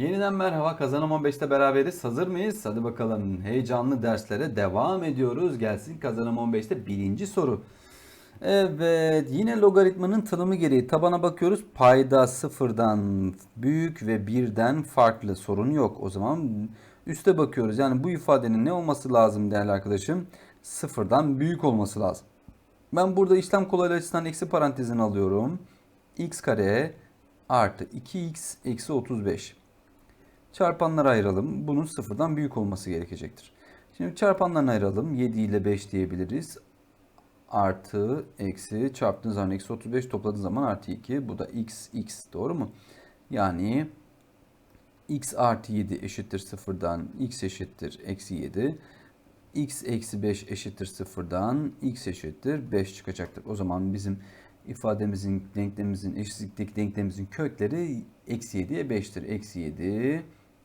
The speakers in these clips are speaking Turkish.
Yeniden merhaba. Kazanım 15'te beraberiz. Hazır mıyız? Hadi bakalım. Heyecanlı derslere devam ediyoruz. Gelsin Kazanım 15'te birinci soru. Evet. Yine logaritmanın tanımı gereği tabana bakıyoruz. Payda sıfırdan büyük ve birden farklı sorun yok. O zaman üste bakıyoruz. Yani bu ifadenin ne olması lazım değerli arkadaşım? Sıfırdan büyük olması lazım. Ben burada işlem kolaylığı eksi parantezini alıyorum. x kare artı 2x eksi 35. Çarpanlara ayıralım. Bunun sıfırdan büyük olması gerekecektir. Şimdi çarpanlarına ayıralım. 7 ile 5 diyebiliriz. Artı, eksi, çarptığın zaman eksi 35, topladığın zaman artı 2. Bu da x, x. Doğru mu? Yani x artı 7 eşittir sıfırdan, x eşittir eksi 7. x eksi 5 eşittir sıfırdan, x eşittir 5 çıkacaktır. O zaman bizim ifademizin, denklemimizin, eşitlikteki denklemimizin kökleri eksi 7'ye 5'tir. Eksi 7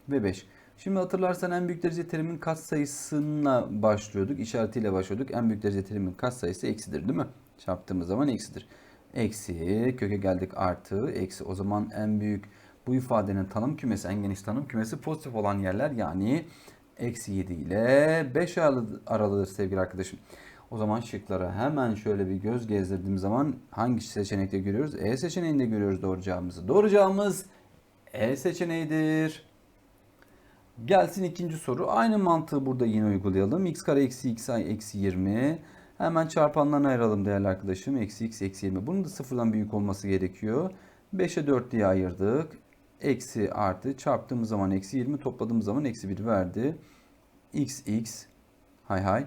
ve 5. Şimdi hatırlarsan en büyük derece terimin katsayısına başlıyorduk. işaretiyle başlıyorduk. En büyük derece terimin katsayısı eksidir değil mi? Çarptığımız zaman eksidir. Eksi köke geldik artı eksi. O zaman en büyük bu ifadenin tanım kümesi en geniş tanım kümesi pozitif olan yerler yani eksi 7 ile 5 aralığıdır sevgili arkadaşım. O zaman şıklara hemen şöyle bir göz gezdirdiğim zaman hangi seçenekte görüyoruz? E seçeneğinde görüyoruz doğru cevabımızı. Doğru cevabımız E seçeneğidir. Gelsin ikinci soru. Aynı mantığı burada yine uygulayalım. x kare eksi x ay eksi 20. Hemen çarpanlarına ayıralım değerli arkadaşım. Eksi x eksi 20. Bunun da sıfırdan büyük olması gerekiyor. 5'e 4 diye ayırdık. Eksi artı çarptığımız zaman eksi 20 topladığımız zaman eksi 1 verdi. x x hay hay.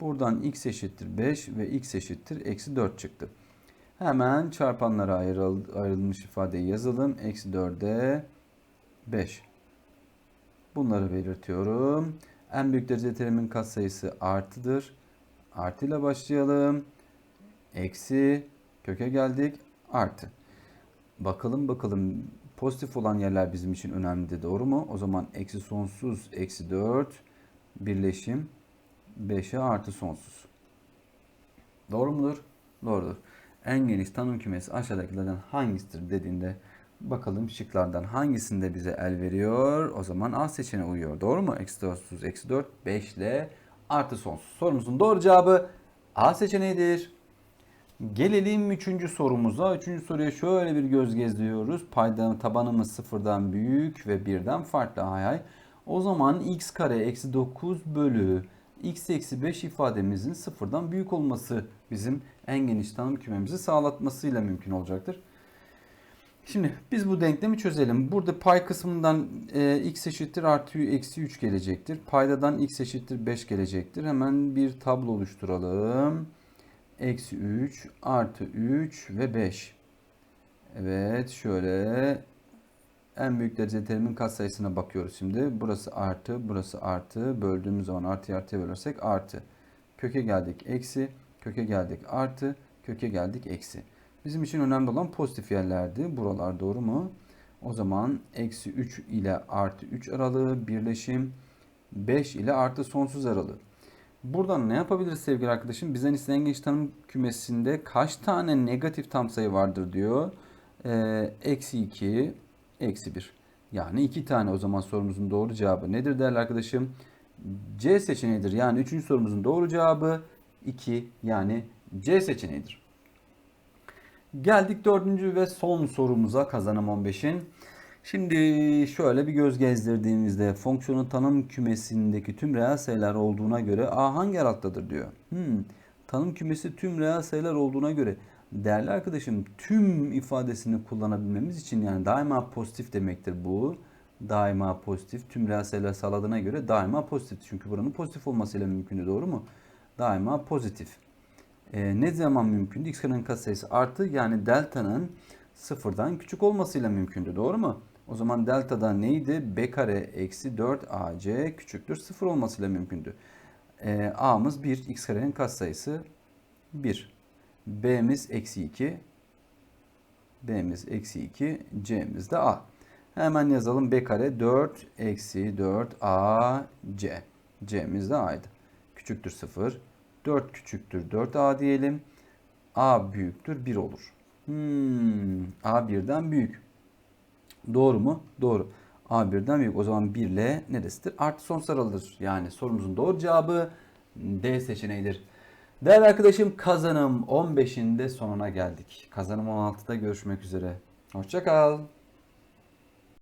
Buradan x eşittir 5 ve x eşittir eksi 4 çıktı. Hemen çarpanlara ayrılmış ifadeyi yazalım. Eksi 4'e 5. Bunları belirtiyorum. En büyük derece terimin katsayısı artıdır. Artı ile başlayalım. Eksi köke geldik. Artı. Bakalım bakalım pozitif olan yerler bizim için önemli doğru mu? O zaman eksi sonsuz eksi 4 birleşim 5'e artı sonsuz. Doğru mudur? Doğrudur. En geniş tanım kümesi aşağıdakilerden hangisidir dediğinde bakalım şıklardan hangisinde bize el veriyor? O zaman A seçeneği uyuyor. Doğru mu? Eksi 4, eksi 4, 5 ile artı sonsuz. Sorumuzun doğru cevabı A seçeneğidir. Gelelim üçüncü sorumuza. Üçüncü soruya şöyle bir göz gezdiriyoruz. Payda tabanımız sıfırdan büyük ve birden farklı. Hay hay. O zaman x kare eksi 9 bölü x eksi 5 ifademizin sıfırdan büyük olması bizim en geniş tanım kümemizi sağlatmasıyla mümkün olacaktır. Şimdi biz bu denklemi çözelim. Burada pay kısmından e, x eşittir artı eksi 3 gelecektir. Paydadan x eşittir 5 gelecektir. Hemen bir tablo oluşturalım. Eksi 3 artı 3 ve 5. Evet şöyle en büyük derece terimin katsayısına bakıyoruz şimdi. Burası artı, burası artı. Böldüğümüz zaman artı artıya bölersek artı. Köke geldik eksi, köke geldik artı, köke geldik eksi. Bizim için önemli olan pozitif yerlerdi. Buralar doğru mu? O zaman eksi 3 ile artı 3 aralığı birleşim 5 ile artı sonsuz aralığı. Buradan ne yapabiliriz sevgili arkadaşım? Bizden istenen genç tanım kümesinde kaç tane negatif tam sayı vardır diyor. Ee, eksi 2, eksi 1. Yani 2 tane o zaman sorumuzun doğru cevabı nedir değerli arkadaşım? C seçeneğidir. Yani 3. sorumuzun doğru cevabı 2 yani C seçeneğidir. Geldik dördüncü ve son sorumuza kazanım 15'in. Şimdi şöyle bir göz gezdirdiğimizde fonksiyonun tanım kümesindeki tüm reel sayılar olduğuna göre A hangi aralıktadır diyor. Hmm, tanım kümesi tüm reel sayılar olduğuna göre değerli arkadaşım tüm ifadesini kullanabilmemiz için yani daima pozitif demektir bu. Daima pozitif. Tüm reel sayılar sağladığına göre daima pozitif. Çünkü buranın pozitif olmasıyla mümkün doğru mu? Daima pozitif. Ee, ne zaman mümkündü? X karenin katsayısı artı yani delta'nın sıfırdan küçük olmasıyla mümkündü. Doğru mu? O zaman delta'da neydi? B kare eksi 4 AC küçüktür. Sıfır olmasıyla mümkündü. Ee, A'mız 1. X karenin katsayısı 1. B'miz eksi 2. B'miz eksi 2. C'miz de A. Hemen yazalım. B kare 4 eksi 4 A C. C'miz de A'ydı. Küçüktür 0. 4 küçüktür 4A diyelim. A büyüktür 1 olur. Hmm, A birden büyük. Doğru mu? Doğru. A birden büyük. O zaman 1 ile neresidir? Artı son sıralıdır. Yani sorumuzun doğru cevabı D seçeneğidir. Değerli arkadaşım kazanım 15'in de sonuna geldik. Kazanım 16'da görüşmek üzere. Hoşçakal.